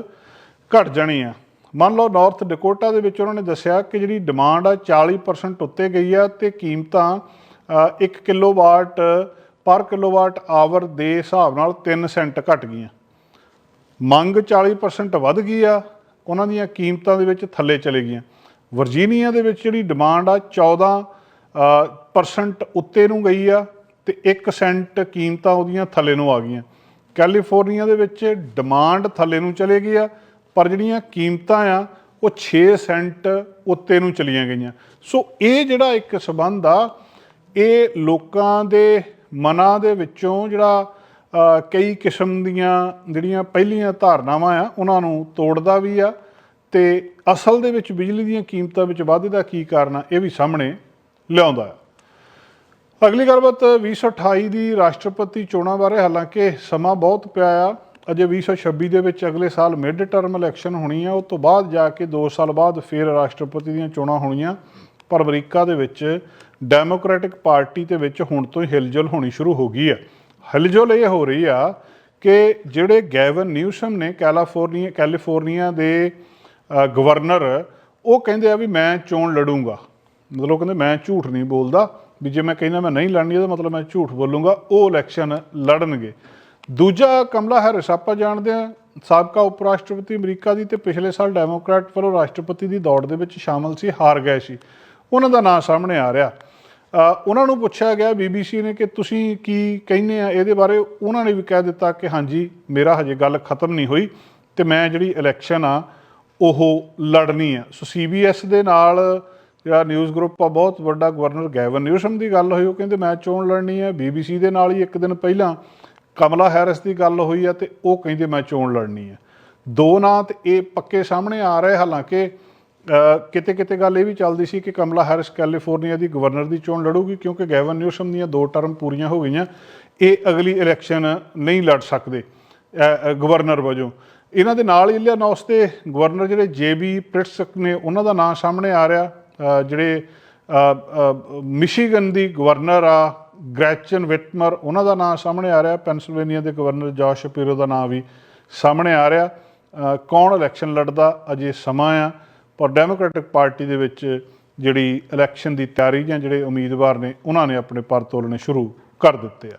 ਘਟ ਜਾਣੀ ਆ। ਮੰਨ ਲਓ ਨਾਰਥ ਡਕੋਟਾ ਦੇ ਵਿੱਚ ਉਹਨਾਂ ਨੇ ਦੱਸਿਆ ਕਿ ਜਿਹੜੀ ਡਿਮਾਂਡ ਆ 40% ਉੱਤੇ ਗਈ ਆ ਤੇ ਕੀਮਤਾਂ 1 ਕਿਲੋਵਾਟ ਪਰ ਕਿਲੋਵਾਟ ਆਵਰ ਦੇ ਹਿਸਾਬ ਨਾਲ 3 ਸੈਂਟ ਘਟ ਗਈਆਂ। ਮੰਗ 40% ਵੱਧ ਗਈ ਆ, ਉਹਨਾਂ ਦੀਆਂ ਕੀਮਤਾਂ ਦੇ ਵਿੱਚ ਥੱਲੇ ਚਲੇ ਗਈਆਂ। ਵਰਜੀਨੀਆ ਦੇ ਵਿੱਚ ਜਿਹੜੀ ਡਿਮਾਂਡ ਆ 14 ਪਰਸੈਂਟ ਉੱਤੇ ਨੂੰ ਗਈ ਆ ਤੇ 1 ਸੈਂਟ ਕੀਮਤਾਂ ਉਹਦੀਆਂ ਥੱਲੇ ਨੂੰ ਆ ਗਈਆਂ। ਕੈਲੀਫੋਰਨੀਆ ਦੇ ਵਿੱਚ ਡਿਮਾਂਡ ਥੱਲੇ ਨੂੰ ਚਲੇ ਗਈ ਆ, ਪਰ ਜਿਹੜੀਆਂ ਕੀਮਤਾਂ ਆ, ਉਹ 6 ਸੈਂਟ ਉੱਤੇ ਨੂੰ ਚਲੀਆਂ ਗਈਆਂ। ਸੋ ਇਹ ਜਿਹੜਾ ਇੱਕ ਸਬੰਧ ਆ, ਇਹ ਲੋਕਾਂ ਦੇ ਮਨਾਂ ਦੇ ਵਿੱਚੋਂ ਜਿਹੜਾ ਕਈ ਕਿਸਮ ਦੀਆਂ ਜਿਹੜੀਆਂ ਪਹਿਲੀਆਂ ਧਾਰਨਾਵਾਂ ਆ, ਉਹਨਾਂ ਨੂੰ ਤੋੜਦਾ ਵੀ ਆ ਤੇ ਅਸਲ ਦੇ ਵਿੱਚ ਬਿਜਲੀ ਦੀਆਂ ਕੀਮਤਾਂ ਵਿੱਚ ਵਾਧੇ ਦਾ ਕੀ ਕਾਰਨ ਆ, ਇਹ ਵੀ ਸਾਹਮਣੇ ਲਿਆਉਂਦਾ ਆ ਅਗਲੀ ਗੱਲਬਾਤ 2028 ਦੀ ਰਾਸ਼ਟਰਪਤੀ ਚੋਣਾਂ ਬਾਰੇ। ਹਾਲਾਂਕਿ ਸਮਾਂ ਬਹੁਤ ਪਿਆ ਆ। ਅਜੇ 2026 ਦੇ ਵਿੱਚ ਅਗਲੇ ਸਾਲ ਮਿਡ ਟਰਮ ਇਲੈਕਸ਼ਨ ਹੋਣੀ ਆ। ਉਸ ਤੋਂ ਬਾਅਦ ਜਾ ਕੇ 2 ਸਾਲ ਬਾਅਦ ਫਿਰ ਰਾਸ਼ਟਰਪਤੀ ਦੀਆਂ ਚੋਣਾਂ ਹੋਣੀਆਂ। ਪਰ ਅਮਰੀਕਾ ਦੇ ਵਿੱਚ ਡੈਮੋਕ੍ਰੈਟਿਕ ਪਾਰਟੀ ਦੇ ਵਿੱਚ ਹੁਣ ਤੋਂ ਹੀ ਹਿਲਜੁਲ ਹੋਣੀ ਸ਼ੁਰੂ ਹੋ ਗਈ ਆ। ਹਿਲਜੁਲ ਇਹ ਹੋ ਰਹੀ ਆ ਕਿ ਜਿਹੜੇ ਗੈਵਨ ਨਿਊਸਮ ਨੇ, ਕੈਲੀਫੋਰਨੀਆ ਕੈਲੀਫੋਰਨੀਆ ਦੇ ਗਵਰਨਰ, ਉਹ ਕਹਿੰਦੇ ਆ ਵੀ ਮੈਂ ਚੋਣ ਲੜੂੰਗਾ। ਮਤਲਬ ਕਹਿੰਦੇ ਮੈਂ ਝੂਠ ਨਹੀਂ ਬੋਲਦਾ, ਵੀ ਜੇ ਮੈਂ ਕਹਿੰਦਾ ਮੈਂ ਨਹੀਂ ਲੜਨੀ ਇਹਦਾ ਮਤਲਬ ਮੈਂ ਝੂਠ ਬੋਲੂੰਗਾ, ਉਹ ਇਲੈਕਸ਼ਨ ਲੜਨਗੇ। ਦੂਜਾ ਕਮਲਾ ਹੈਰਿਸ, ਆਪਾਂ ਜਾਣਦੇ ਆ ਸਾਬਕਾ ਉਪ ਰਾਸ਼ਟਰਪਤੀ ਅਮਰੀਕਾ ਦੀ ਤੇ ਪਿਛਲੇ ਸਾਲ ਡੈਮੋਕ੍ਰੈਟ ਵੱਲੋਂ ਰਾਸ਼ਟਰਪਤੀ ਦੀ ਦੌੜ ਦੇ ਵਿੱਚ ਸ਼ਾਮਲ ਸੀ, ਹਾਰ ਗਏ ਸੀ। ਉਹਨਾਂ ਦਾ ਨਾਂ ਸਾਹਮਣੇ ਆ ਰਿਹਾ। ਉਹਨਾਂ ਨੂੰ ਪੁੱਛਿਆ ਗਿਆ ਬੀਬੀਸੀ ਨੇ ਕਿ ਤੁਸੀਂ ਕੀ ਕਹਿੰਦੇ ਆ ਇਹਦੇ ਬਾਰੇ? ਉਹਨਾਂ ਨੇ ਵੀ ਕਹਿ ਦਿੱਤਾ ਕਿ ਹਾਂਜੀ, ਮੇਰਾ ਹਜੇ ਗੱਲ ਖਤਮ ਨਹੀਂ ਹੋਈ ਤੇ ਮੈਂ ਜਿਹੜੀ ਇਲੈਕਸ਼ਨ ਆ, ਉਹ ਲੜਨੀ ਆ। ਸੋ ਸੀਬੀਐਸ ਦੇ ਨਾਲ ਜਿਹੜਾ ਨਿਊਜ਼ ਗਰੁੱਪ ਆ, ਬਹੁਤ ਵੱਡਾ ਗਵਰਨਰ ਗੈਵਨ ਨਿਊਸਮ ਦੀ ਗੱਲ ਹੋਈ, ਉਹ ਕਹਿੰਦੇ ਮੈਂ ਚੋਣ ਲੜਨੀ ਆ ਬੀਬੀਸੀ ਦੇ ਨਾਲ ਹੀ ਇੱਕ ਦਿਨ ਪਹਿਲਾਂ ਕਮਲਾ ਹੈਰਿਸ ਦੀ ਗੱਲ ਹੋਈ ਆ ਤੇ ਉਹ ਕਹਿੰਦੇ ਮੈਂ ਚੋਣ ਲੜਨੀ ਹੈ। ਦੋ ਨਾਂ ਤੇ ਇਹ ਪੱਕੇ ਸਾਹਮਣੇ ਆ ਰਹੇ, ਹਾਲਾਂਕਿ ਕਿਤੇ ਕਿਤੇ ਗੱਲ ਇਹ ਵੀ ਚੱਲਦੀ ਸੀ ਕਿ ਕਮਲਾ ਹੈਰਿਸ ਕੈਲੀਫੋਰਨੀਆ ਦੀ ਗਵਰਨਰ ਦੀ ਚੋਣ ਲੜੂਗੀ, ਕਿਉਂਕਿ ਗੈਵਨ ਨਿਊਸਮ ਦੀਆਂ ਦੋ ਟਰਮ ਪੂਰੀਆਂ ਹੋ ਗਈਆਂ, ਇਹ ਅਗਲੀ ਇਲੈਕਸ਼ਨ ਨਹੀਂ ਲੜ ਸਕਦੇ ਗਵਰਨਰ ਵਜੋਂ। ਇਹਨਾਂ ਦੇ ਨਾਲ ਇਲੀਨੋਸ ਦੇ ਗਵਰਨਰ ਜਿਹੜੇ ਜੇਬੀ ਪ੍ਰਿਟਸਕ ਨੇ, ਉਹਨਾਂ ਦਾ ਨਾਮ ਸਾਹਮਣੇ ਆ ਰਿਹਾ। ਜਿਹੜੇ ਮਿਸ਼ੀਗਨ ਦੀ ਗਵਰਨਰ ਆ, ਗ੍ਰੈਚਨ ਵਿਟਮਰ, ਉਹਨਾਂ ਦਾ ਨਾਮ ਸਾਹਮਣੇ ਆ ਰਿਹਾ, ਪੈਨਸਿਲਵੇਨੀਆ ਦੇ ਗਵਰਨਰ ਜੋਸ਼ ਸ਼ਪੀਰੋ ਦਾ ਨਾਮ ਵੀ ਸਾਹਮਣੇ ਆ ਰਿਹਾ। ਕੌਣ ਇਲੈਕਸ਼ਨ ਲੜਦਾ, ਅਜੇ ਸਮਾਂ ਆ, ਪਰ ਡੈਮੋਕ੍ਰੈਟਿਕ ਪਾਰਟੀ ਦੇ ਵਿੱਚ ਜਿਹੜੀ ਇਲੈਕਸ਼ਨ ਦੀ ਤਿਆਰੀ ਜਾਂ ਜਿਹੜੇ ਉਮੀਦਵਾਰ ਨੇ, ਉਹਨਾਂ ਨੇ ਆਪਣੇ ਪਰ ਤੋਲਣੇ ਸ਼ੁਰੂ ਕਰ ਦਿੱਤੇ ਆ।